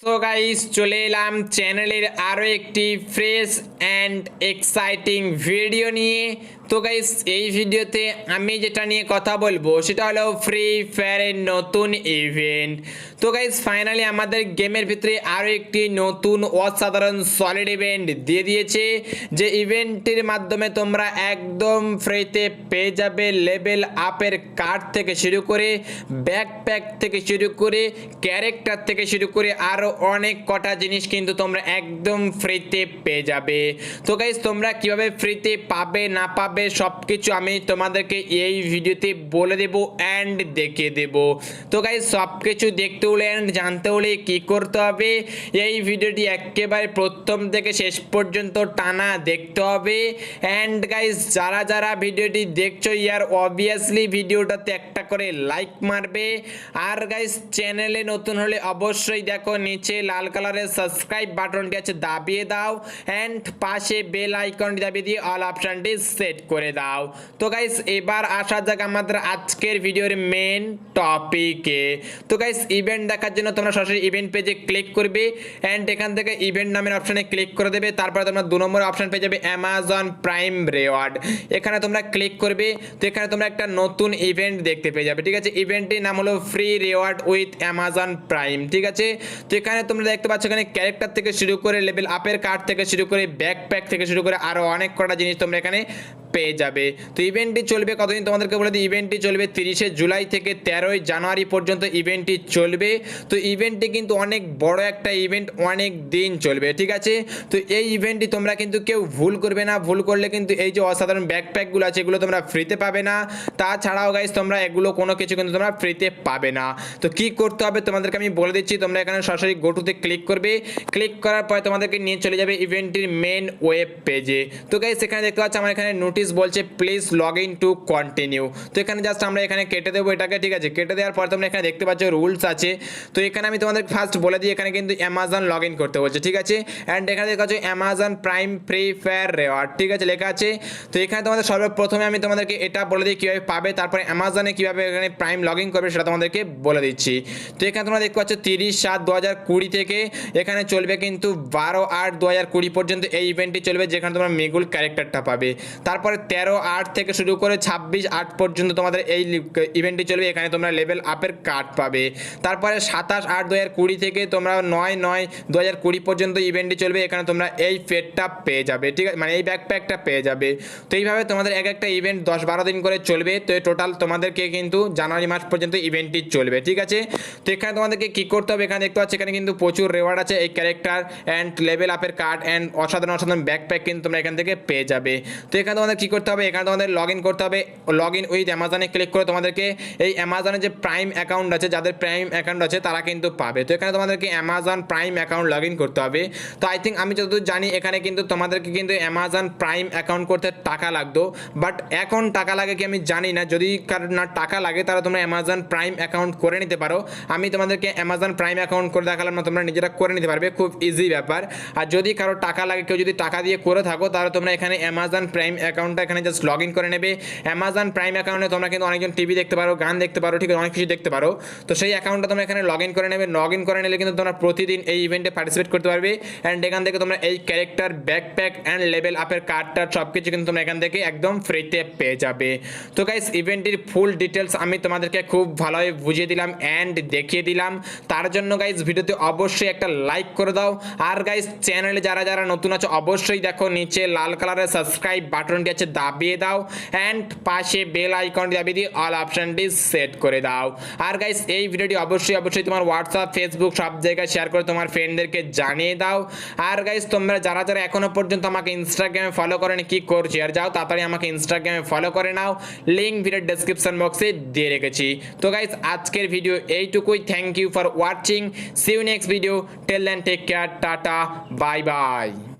So guys চলে এলাম চ্যানেলের আরও একটি ফ্রেশ অ্যান্ড এক্সাইটিং ভিডিও নিয়ে। তো গাইস এই ভিডিওতে আমি যেটা নিয়ে কথা বলব, সেটা হলো ফ্রি ফায়ারের নতুন ইভেন্ট তো গাইস ফাইনালি আমাদের গেমের ভিতরে আরও একটি নতুন অসাধারণ সলিড ইভেন্ট দিয়ে দিয়েছে, যে ইভেন্টের মাধ্যমে তোমরা একদম ফ্রিতে পেয়ে যাবে লেভেল আপের কার্ড থেকে শুরু করে ব্যাকপ্যাক থেকে শুরু করে ক্যারেক্টার থেকে শুরু করে আরও অনেক কটা জিনিস কিন্তু তোমরা একদম ফ্রিতে পেয়ে যাবে। তো গাইজ তোমরা কীভাবে ফ্রিতে পাবে, না পাবে সব কিছু আমি তোমাদেরকে এই ভিডিওতে বলে দেবো অ্যান্ড দেখিয়ে দেব। তো গাইজ সব কিছু দেখতে হলে অ্যান্ড জানতে হলে কী করতে হবে? এই ভিডিওটি একেবারে প্রথম থেকে শেষ পর্যন্ত টানা দেখতে হবে। অ্যান্ড গাইজ যারা যারা ভিডিওটি দেখছ, ইয়ার অবভিয়াসলি ভিডিওটাতে একটা করে লাইক মারবে। আর গাইজ চ্যানেলে নতুন হলে অবশ্যই দেখো, নিচে লাল কালারের সাবস্ক্রাইব বাটনটি আছে, দাবিয়ে দাও। অ্যান্ড পাশে বেল আইকনটি দাবিয়ে দিয়ে অল অপশনটি সেট করে দাও। তো গাইজ এবার আসা যাক আমাদের আজকের ভিডিওর মেন টপিকে তো গাইজ ইভেন্ট দেখার জন্য তোমরা সরাসরি ইভেন্ট পেজে ক্লিক করবে। অ্যান্ড এখান থেকে ইভেন্ট নামের অপশনে ক্লিক করে দেবে। তারপরে তোমরা দু নম্বর অপশন পেয়ে যাবে অ্যামাজন প্রাইম রেওয়ার্ড এখানে তোমরা ক্লিক করবে। তো এখানে তোমরা একটা নতুন ইভেন্ট দেখতে পেয়ে যাবে। ঠিক আছে ইভেন্টটির নাম হলো free reward with Amazon Prime ঠিক আছে? তো এখানে তোমরা দেখতে পাচ্ছ এখানে ক্যারেক্টার থেকে শুরু করে লেভেল আপের কার্ড থেকে শুরু করে ব্যাকপ্যাক থেকে শুরু করে আরও অনেক কটা জিনিস তোমরা এখানে পেয়ে যাবে। তো ইভেন্টটি চলবে কতদিন? তোমাদেরকে বলে দিই ইভেন্টটি চলবে তিরিশে জুলাই থেকে তেরোই জানুয়ারি পর্যন্ত ইভেন্টটি চলবে। তো ইভেন্টটি কিন্তু অনেক বড় একটা ইভেন্ট অনেক দিন চলবে, ঠিক আছে? তো এই ইভেন্টটি তোমরা কিন্তু কেউ ভুল করবে না। ভুল করলে কিন্তু এই যে অসাধারণ ব্যাকপ্যাকগুলো আছে, এগুলো তোমরা ফ্রিতে পাবে না। তাছাড়াও গাইজ তোমরা এগুলো কোনো কিছু কিন্তু তোমরা ফ্রিতে পাবে না। তো কি করতে হবে তোমাদেরকে আমি বলে দিচ্ছি, তোমরা এখানে সরাসরি গোটুতে ক্লিক করবে। ক্লিক করার পরে তোমাদেরকে নিয়ে চলে যাবে ইভেন্টটির মেন ওয়েব পেজে তো গাইজ এখানে দেখতে পাচ্ছ, আমার এখানে নোটিশ বলছে please log in to continue তো এখানে জাস্ট আমরা এখানে কেটে দেবো এটাকে, ঠিক আছে? কেটে দেওয়ার পর তোমরা এখানে দেখতে পাচ্ছ রুলস আছে। তো এখানে আমি তোমাদের ফার্স্ট বলে দিই, এখানে কিন্তু অ্যামাজন লগ ইন করতে বলছে, ঠিক আছে? অ্যান্ড এখানে দেখা যাচ্ছে Amazon Prime Free Fire reward ঠিক আছে? লেখা আছে। তো এখানে তোমাদের সর্বপ্রথমে আমি তোমাদেরকে এটা বলে দিই, কীভাবে পাবে, তারপরে অ্যামাজনে কীভাবে এখানে প্রাইম লগ ইন করবে সেটা তোমাদেরকে বলে দিচ্ছি। তো এখানে তোমরা দেখতে পাচ্ছ তিরিশ সাত দু হাজার কুড়ি থেকে এখানে চলবে কিন্তু বারো আট দু হাজার কুড়ি পর্যন্ত এই ইভেন্টটি চলবে, যেখানে তোমরা মেগুল ক্যারেক্টারটা পাবে। তারপরে তেরো আট থেকে শুরু করে ছাব্বিশ আট পর্যন্ত তোমাদের এই ইভেন্টটি চলবে। এখানে তোমরা লেভেল আপের কার্ড পাবে। তারপরে সাতাশ আট দু হাজার কুড়ি থেকে তোমরা নয় নয় দু হাজার কুড়ি পর্যন্ত ইভেন্টটি চলবে। এখানে তোমরা এই ফেটটা পেয়ে যাবে, ঠিক আছে? মানে এই ব্যাকপ্যাকটা পেয়ে যাবে। তো এইভাবে তোমাদের এক একটা ইভেন্ট দশ বারো দিন করে চলবে। তো টোটাল তোমাদেরকে কিন্তু জানুয়ারি মাস পর্যন্ত ইভেন্টটি চলবে, ঠিক আছে? তো এখানে তোমাদেরকে কী করতে হবে? এখানে দেখতে পাচ্ছি, এখানে কিন্তু প্রচুর রেওয়ার্ড আছে। এই ক্যারেক্টার অ্যান্ড লেভেল আপের কার্ড অ্যান্ড অসাধারণ অসাধারণ ব্যাকপ্যাক কিন্তু তোমরা এখান থেকে পেয়ে যাবে। তো এখানে তোমাদের কী করতে হবে? এখানে তোমাদের লগ করতে হবে। লগ ইন উইথ অ্যামাজনে ক্লিক করে তোমাদেরকে এই অ্যামাজনে যে প্রাইম অ্যাকাউন্ট আছে, যাদের প্রাইম অ্যাকাউন্ট আছে, তারা কিন্তু পাবে। তো এখানে তোমাদেরকে অ্যামাজন প্রাইম অ্যাকাউন্ট লগ করতে হবে। তো আই থিঙ্ক আমি যতদূর জানি, এখানে কিন্তু তোমাদেরকে কিন্তু অ্যামাজন প্রাইম অ্যাকাউন্ট করতে টাকা লাগতো। বাট এখন টাকা লাগে কি আমি জানি না। যদি কারোর না টাকা লাগে, তাহলে তোমরা অ্যামাজন প্রাইম অ্যাকাউন্ট করে নিতে পারো। আমি তোমাদেরকে অ্যামাজন প্রাইম অ্যাকাউন্ট করে দেখালাম না, তোমরা নিজেরা করে নিতে পারবে। খুব ইজি ব্যাপার। আর যদি কারও টাকা লাগে, কেউ যদি টাকা দিয়ে করে থাকো, তাহলে তোমরা এখানে অ্যামাজন প্রাইম অ্যাকাউন্টটা এখানে জাস্ট লগ ইন করে নেবে। অ্যামাজন প্রাইম অ্যাকাউন্টে তোমরা কিন্তু অনেকজন টিভি দেখতে পারো, গান দেখতে পারো, ঠিক আছে, অনেক কিছু দেখতে পারো। তো সেই অ্যাকাউন্টটা তোমরা এখানে লগ ইন করে নেবে। লগ ইন করে নিলে কিন্তু তোমরা প্রতিদিন এই ইভেন্টে পার্টিসিপেট করতে পারবে। অ্যান্ড এখান থেকে তোমরা এই ক্যারেক্টার ব্যাকপ্যাক অ্যান্ড লেভেল আপের কার্ডটার সব কিছু কিন্তু তোমরা এখান থেকে একদম ফ্রিতে পেয়ে যাবে। তো গাইস ইভেন্টের ফুল ডিটেলস আমি তোমাদেরকে খুব ভালোভাবে বুঝিয়ে দিলাম অ্যান্ড দেখিয়ে দিলাম। তার জন্য গাইস ভিডিওতে অবশ্যই একটা লাইক করে দাও। আর গাইস চ্যানেলে যারা যারা নতুন আছে, অবশ্যই দেখো, নিচে লাল কালারের সাবস্ক্রাইব বাটনটি আছে। দাবিয়ে দাও অ্যান্ড পাশে বেল আইকনটি দাবিয়ে দিয়ে অল অপশনটি সেট করে দাও। আর গাইস এই ভিডিওটি অবশ্যই অবশ্যই তোমার হোয়াটসঅ্যাপ ফেসবুক সব জায়গায় শেয়ার করে তোমার ফ্রেন্ডদেরকে জানিয়ে দাও। আর গাইস তোমরা যারা যারা এখনও পর্যন্ত আমাকে ইনস্টাগ্রামে ফলো করেনি, কি করছি? আর যাও তাড়াতাড়ি আমাকে ইনস্টাগ্রামে ফলো করে নাও। লিঙ্ক ভিডিওর ডেসক্রিপশন বক্সে দিয়ে রেখেছি। তো গাইস আজকের ভিডিও এইটুকুই। Thank you for watching see you next video till then take care tata bye bye